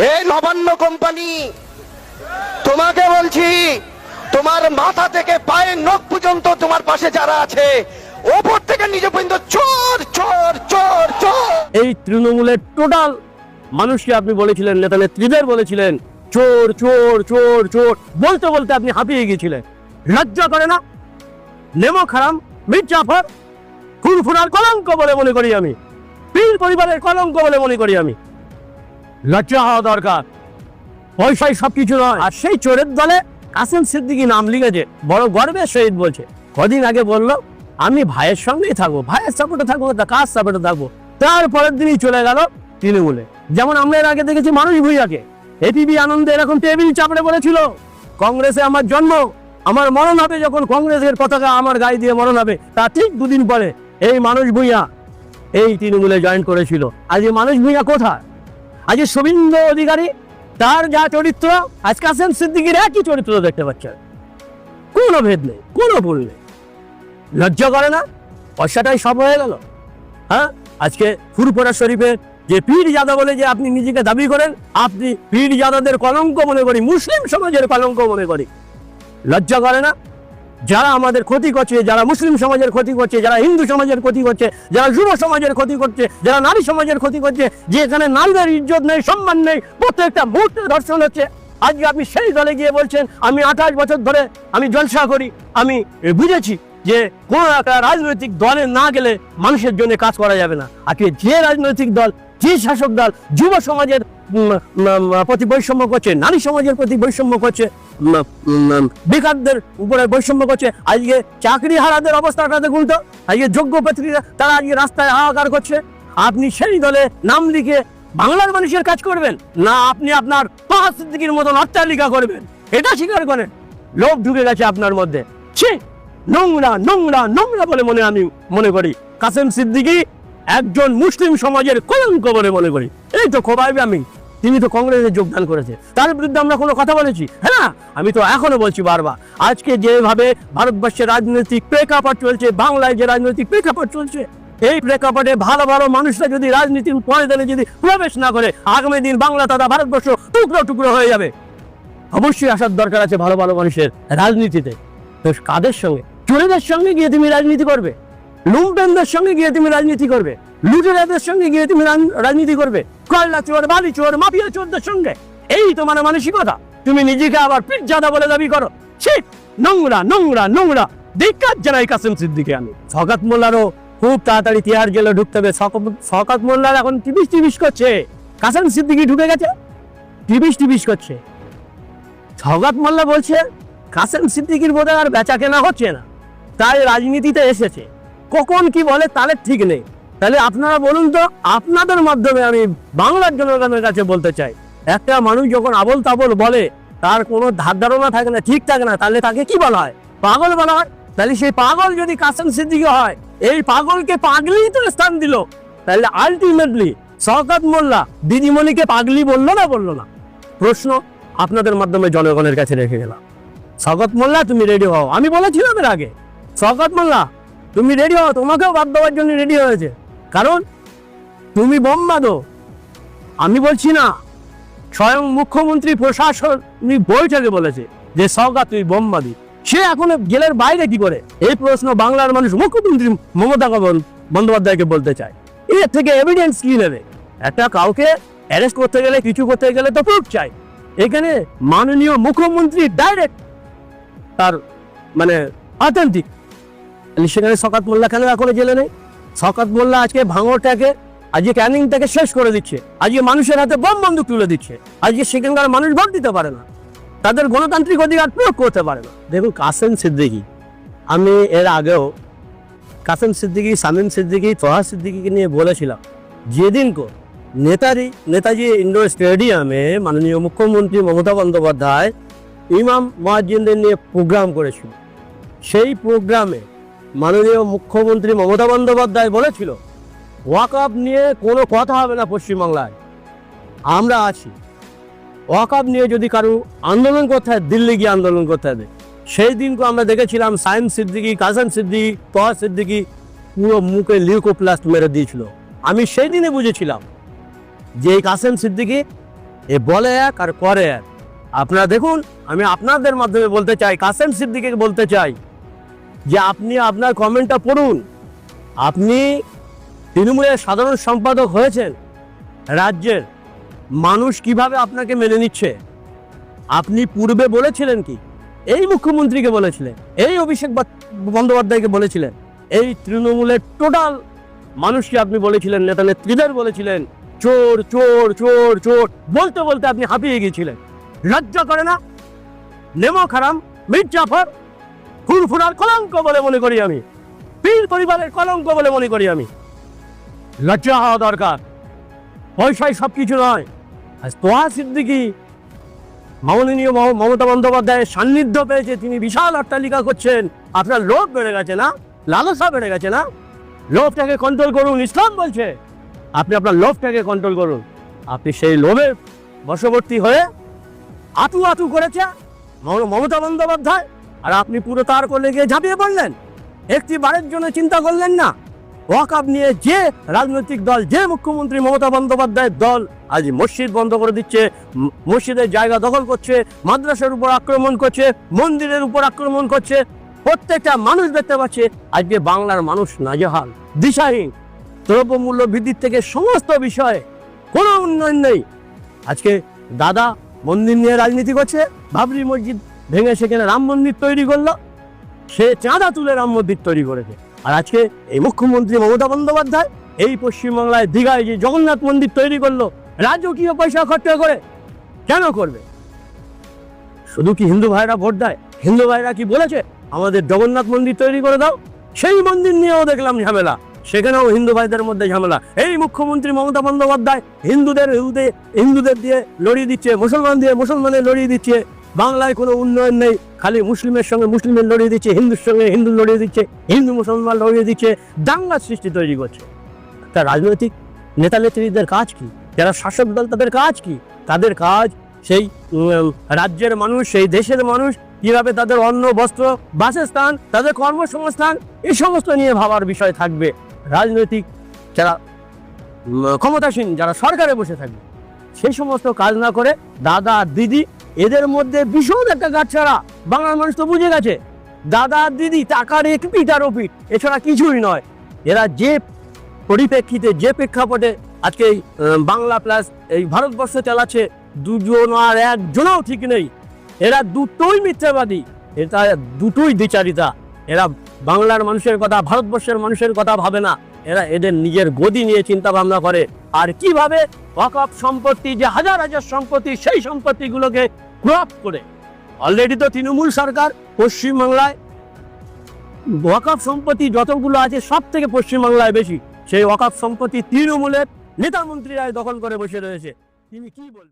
এই নবান্ন কোম্পানি, তোমাকে বলছি, তোমার মাথা থেকে পায়ের নখ পর্যন্ত তোমার পাশে যারা আছে, ওপর থেকে নিজে পর্যন্ত চোর চোর চোর চোর। এই তৃণমূলের টোটাল মানুষকে আপনি বলেছিলেন, নেতা নেত্রীদের বলেছিলেন, চোর চোর চোর চোর, বলতে বলতে আপনি হাঁপিয়ে গিয়েছিলেন। লজ্জা করে না, নেমো খারাম, মির্জাফর ফুরফুরার কলঙ্ক বলে মনে করি আমি। পীর পরিবারের কলঙ্ক বলে মনে করি আমি। লজ্জা হওয়া দরকার। পয়সায় সবকিছু নয়। আর সেই চোরের দলে কাসেম সিদ্দিকি নাম লিখেছে। বড় গর্বের সহিত বলছে। কদিন আগে বলল, আমি ভাইয়ের সঙ্গেই থাকব। ভাইয়ের সাপোর্টে থাকব তা কার সাপোর্টে থাকব? তারপরের দিনই চলে গেল তৃণমূলে। যেমন আমরা এর আগে দেখেছি মানুষ ভূঁইয়াকে। এপিবি আনন্দে এরকম টেবিল চাপড়ে বলেছিল কংগ্রেসে আমার জন্ম। আমার মরণ হবে যখন কংগ্রেসের পতাকা আমার গায়ে দিয়ে মরণ হবে। তা ঠিক দুদিন পরে এই মানুষ ভূঁইয়া এই তৃণমূলে জয়েন করেছিল। আজ এই মানুষ ভূঁইয়া কোথায়? আজ এই শুভেন্দু অধিকারী, তার যা চরিত্র আজ কাসেম সিদ্দিকির একই চরিত্র দেখতে পাচ্ছেন। কোনো ভেদ নেই, কোনো ভুল নেই। লজ্জা করে না, পয়সাটাই সব হয়ে গেল। হ্যাঁ আজকে ফুরপুরা শরীফের যে পীর জাদা বলে যে আপনি নিজেকে দাবি করেন, আপনি পীর জাদাদের কলঙ্ক মনে করি, মুসলিম সমাজের কলঙ্ক মনে করি। লজ্জা করে না যারা আমাদের ক্ষতি করছে, যারা মুসলিম সমাজের ক্ষতি করছে, যারা হিন্দু সমাজের ক্ষতি করছে, যারা যুব সমাজের ক্ষতি করছে, যারা নারী সমাজের ক্ষতি করছে, যে এখানে নারীদের ইজ্জত নেই, সম্মান নেই, প্রত্যেকটা মুহূর্তে ধর্ষণ হচ্ছে। আজকে আপনি সেই দলে গিয়ে বলছেন, আমি আঠাশ বছর ধরে আমি জলসা করি, আমি বুঝেছি যে কোন একটা রাজনৈতিক দলে না গেলে মানুষের জন্য কাজ করা যাবে না। আজকে যে রাজনৈতিক দল, যে শাসক দল, যুব সমাজের প্রতি বৈষম্য করছে, নারী সমাজের প্রতি বৈষম্য করছে বেকারদের উপরে বৈষম্য করছে। আজকে চাকরি হারাদের অবস্থাটা দেখুন তো আজকে যোগ্য প্রার্থীরা, তারা আজকে রাস্তায় হাহাকার করছে। আপনি সেই দলে নাম লিখে বাংলার মানুষের কাজ করবেন, না আপনি আপনার পাঁচ মতন অট্টালিকা করবেন? এটা স্বীকার করেন। লোভ ঢুকে গেছে আপনার মধ্যে। ছি, নোংরা নোংরা নোংরা বলে মনে আমি মনে করি। কাসেম সিদ্দিকী একজন মুসলিম সমাজের কলঙ্ক বলে মনে করি। এই তো খোবাইবে আমি। তিনি তো কংগ্রেসে যোগদান করেছে। তার বিরুদ্ধে আমরা কোনো কথা বলেছি। হ্যাঁ আমি তো এখনও বলছি বারবার। আজকে যেভাবে ভারতবর্ষের রাজনৈতিক প্রেক্ষাপট চলছে, বাংলায় যে রাজনৈতিক প্রেক্ষাপট চলছে, এই প্রেক্ষাপটে ভালো ভালো মানুষরা যদি রাজনীতির ময়দানে যদি প্রবেশ না করে, আগামী দিন বাংলা তথা ভারতবর্ষ টুকরো টুকরো হয়ে যাবে। অবশ্যই আসার দরকার আছে ভালো ভালো মানুষের রাজনীতিতে। তো কাদের সঙ্গে? চোরেদের সঙ্গে গিয়ে তুমি রাজনীতি করবে। লুম্পেনদের সঙ্গে গিয়ে তুমি রাজনীতি করবে, লুটেরাদের সঙ্গে গিয়ে তুমি রাজনীতি করবে কয়লা চোর, বালি চোর, মাফিয়া চোরদের সঙ্গে। এই তোমার মানসিকতা। তুমি নিজেকে আবার পিজ্জাদা বলে দাবি করো। ঠিক নোংরা নোংরা নোংরা। দিক্কাত জানাই কাসেম সিদ্দিকে আমি। শকাত মোল্লারও খুব তাড়াতাড়ি তিহার জেলে ঢুকতে হবে। শকাত মোল্লার এখন টিবিস টিবিস করছে। কাসেম সিদ্দিকি ঢুকে গেছে। টিবিস টিবিস করছে। সৌগাত মোল্লা বলছে, কাসেম সিদ্দিকির বোধহয় আর বেচা কেনা হচ্ছে না। তাই রাজনীতিতে এসেছে। কখন কি বলে তাহলে ঠিক নেই। তাহলে আপনারা বলুন তো, আপনাদের মাধ্যমে আমি বাংলার জনগণের কাছে বলতে চাই। একটা মানুষ যখন আবল তাবল বলে, তার কোনো ধার ধারণা থাকে না, ঠিক থাকে না, তাহলে তাকে কি বলা হয়? পাগল বলা হয়? তাহলে সেই পাগল যদি কাসেম সিদ্দিকি হয়, এই পাগলকে পাগলি তো স্থান দিল। তাহলে আলটিমেটলি শওকত মোল্লা দিদিমণিকে পাগলি বলল না বলল না? প্রশ্ন আপনাদের মাধ্যমে জনগণের কাছে রেখে গেলাম। স্বাগত মোল্লা, তুমি রেডি হও। আমি বলেছিলাম এর আগে। স্বাগত মোল্লা তুমি রেডি হও? তোমাকেও বাদ দেওয়ার জন্য রেডি হয়েছে। কারণ তুমি বোম্বাদো। আমি বলছি না, স্বয়ং মুখ্যমন্ত্রী প্রশাসনিক বৈঠকে বলেছে যে সৌগা তুই বোম্বাদি। সে এখন জেলের বাইরে কি করে? এই প্রশ্ন বাংলার মানুষ মুখ্যমন্ত্রী মমতা বন্দ্যোপাধ্যায়কে বলতে চায়। এর থেকে এভিডেন্স কি নেবে? একটা কাউকে অ্যারেস্ট করতে গেলে, কিছু করতে গেলে তো প্রুফ চাই। এখানে মাননীয় মুখ্যমন্ত্রী ডাইরেক্ট তার মানে অথেন্টিক সেখানে শকাত মোল্লা কেন এখনও জেলে নেই? শকাত মোল্লা আজকে ভাঙরটাকে, আজকে ক্যানিংটাকে শেষ করে দিচ্ছে। আজকে মানুষের হাতে বম বন্দুক তুলে দিচ্ছে। আজকে সেখানকার মানুষ ভোট দিতে পারে না। তাদের গণতান্ত্রিক অধিকার প্রয়োগ করতে পারে না। দেখুন কাসেম সিদ্দিকি। আমি এর আগেও কাসেম সিদ্দিকি, সামিম সিদ্দিকি তোহা সিদ্দিকিকে নিয়ে বলেছিলাম, যেদিন কো নেতাজি নেতাজি ইন্ডোর স্টেডিয়ামে মাননীয় মুখ্যমন্ত্রী মমতা বন্দ্যোপাধ্যায় ইমাম মহাজিনদের নিয়ে প্রোগ্রাম করেছিল। সেই প্রোগ্রামে মাননীয় মুখ্যমন্ত্রী মমতা বন্দ্যোপাধ্যায় বলেছিল ওয়াকআপ নিয়ে কোনো কথা হবে না পশ্চিমবাংলায়। আমরা আছি। ওয়াকআপ নিয়ে যদি কারও আন্দোলন করতে হয়, দিল্লি গিয়ে আন্দোলন করতে হবে। সেই দিনকে আমরা দেখেছিলাম সাইম সিদ্দিকি কাসান সিদ্দিকি তোহা সিদ্দিকি পুরো মুখে লিউকোপ্লাস্ট মেরে দিয়েছিল। আমি সেই দিনে বুঝেছিলাম যে এই কাসেম সিদ্দিকি এ বলে এক আর করে এক। আপনারা দেখুন, আমি আপনাদের মাধ্যমে বলতে চাই কাসেম সিদ্দিকে বলতে চাই যে আপনি আপনার কমেন্টটা পড়ুন। আপনি তৃণমূলের সাধারণ সম্পাদক হয়েছেন, রাজ্যের মানুষ কীভাবে আপনাকে মেনে নিচ্ছে? আপনি পূর্বে বলেছিলেন কি? এই মুখ্যমন্ত্রীকে বলেছিলেন, এই অভিষেক বন্দ্যোপাধ্যায়কে বলেছিলেন, এই তৃণমূলের টোটাল মানুষকে আপনি বলেছিলেন, নেতা নেত্রীদের বলেছিলেন, চোর চোর চোর চোর, বলতে বলতে আপনি হাঁপিয়ে গিয়েছিলেন। লজ্জা করে না? নেমো খারাম মির জাফর ফুরফুরার কলঙ্ক বলে মনে করি আমি। পীর পরিবারের কলঙ্ক বলে মনে করি আমি। লজ্জা হওয়া দরকার। পয়সায় সব কিছু নয়। আজ তোয়া সিদ্দিকি, মাননীয় মমতা বন্দ্যোপাধ্যায়ের সান্নিধ্য পেয়েছে, তিনি বিশাল অট্টালিকা করছেন আপনার লোভ বেড়ে গেছে না? লালসা বেড়ে গেছে না? লোভটাকে কন্ট্রোল করুন, ইসলাম বলছে। আপনি আপনার লোভটাকে কন্ট্রোল করুন। আপনি সেই লোভের বশবর্তী হয়ে আতু আতু করেছে মমতা বন্দ্যোপাধ্যায়। আর আপনি পুরো তার করলে গিয়ে ঝাঁপিয়ে পড়লেন। একটি বারের জন্য চিন্তা করলেন না। ওয়াকআপ নিয়ে যে রাজনৈতিক দল, যে মুখ্যমন্ত্রী মমতা বন্দ্যোপাধ্যায়ের দল আজ মসজিদ বন্ধ করে দিচ্ছে মসজিদের জায়গা দখল করছে, মাদ্রাসার উপর আক্রমণ করছে, মন্দিরের উপর আক্রমণ করছে, প্রত্যেকটা মানুষ দেখতে পাচ্ছে, আজকে বাংলার মানুষ নাজেহাল, দিশাহীন, দ্রব্যমূল্য বৃদ্ধির থেকে সমস্ত বিষয়ে কোনো উন্নয়ন নেই। আজকে দাদা মন্দির নিয়ে রাজনীতি করছে, বাবরি মসজিদ ভেঙে সেখানে রাম মন্দির তৈরি করল। সে চাঁদা তুলে রাম মন্দির তৈরি করেছে। আর আজকে এই মুখ্যমন্ত্রী মমতা বন্দ্যোপাধ্যায় এই পশ্চিমবাংলায় দীঘায় যে জগন্নাথ মন্দির তৈরি করল, রাজকীয় পয়সা খরচা করে কেন করবে? শুধু কি হিন্দু ভাইরা ভোট দেয়? হিন্দু ভাইরা কি বলেছে, আমাদের জগন্নাথ মন্দির তৈরি করে দাও, সেই মন্দির নিয়েও দেখলাম ঝামেলা, সেখানেও হিন্দু ভাইদের মধ্যে ঝামেলা। এই মুখ্যমন্ত্রী মমতা বন্দ্যোপাধ্যায় হিন্দুদের হিন্দুদের হিন্দুদের দিয়ে লড়িয়ে দিচ্ছে মুসলমান দিয়ে মুসলমানের লড়িয়ে দিচ্ছে বাংলায় কোনো উন্নয়ন নেই। খালি মুসলিমের সঙ্গে মুসলিমের লড়িয়ে দিচ্ছে, হিন্দুর সঙ্গে হিন্দু লড়িয়ে দিচ্ছে, হিন্দু মুসলমান লড়িয়ে দিচ্ছে দাঙ্গার সৃষ্টি তৈরি করছে। তা রাজনৈতিক নেতা নেত্রীদের কাজ কি? যারা শাসক দল, তাদের কাজ কি? তাদের কাজ সেই রাজ্যের মানুষ, সেই দেশের মানুষ, কীভাবে তাদের অন্ন, বস্ত্র, বাসস্থান, তাদের কর্মসংস্থান, এই সমস্ত নিয়ে ভাবার বিষয় থাকবে। রাজনৈতিক যারা ক্ষমতাসীন, যারা সরকারে বসে থাকবে, সেই সমস্ত কাজ না করে দাদা, দিদি এদের মধ্যে ভীষণ একটা গাছছাড়া বাংলার মানুষ তো বুঝে গেছে। দাদা দিদি টাকার এক পিঠ আর পিঠ, এছাড়া কিছুই নয়। এরা যে পরিপ্রেক্ষিতে, যে প্রেক্ষাপটে আজকে বাংলা প্লাস এই ভারতবর্ষ চালাচ্ছে, দুজন আর একজনও ঠিক নেই। এরা দুটোই মিথ্যাবাদী, এটা দুটোই দ্বিচারিতা এরা বাংলার মানুষের কথা, ভারতবর্ষের মানুষের কথা ভাবে না। এরা এদের নিজের গদি নিয়ে চিন্তা ভাবনা করে। আর কীভাবে ওয়াকফ সম্পত্তি যে হাজার হাজার সম্পত্তি, সেই সম্পত্তিগুলোকে ক্রপ করে। অলরেডি তো তৃণমূল সরকার পশ্চিমবাংলায় ওয়াকফ সম্পত্তি যতগুলো আছে সব থেকে পশ্চিমবাংলায় বেশি। সেই ওয়াকফ সম্পত্তি তৃণমূলের নেতা মন্ত্রীরা দখল করে বসে রয়েছে। তিনি কি বলবেন?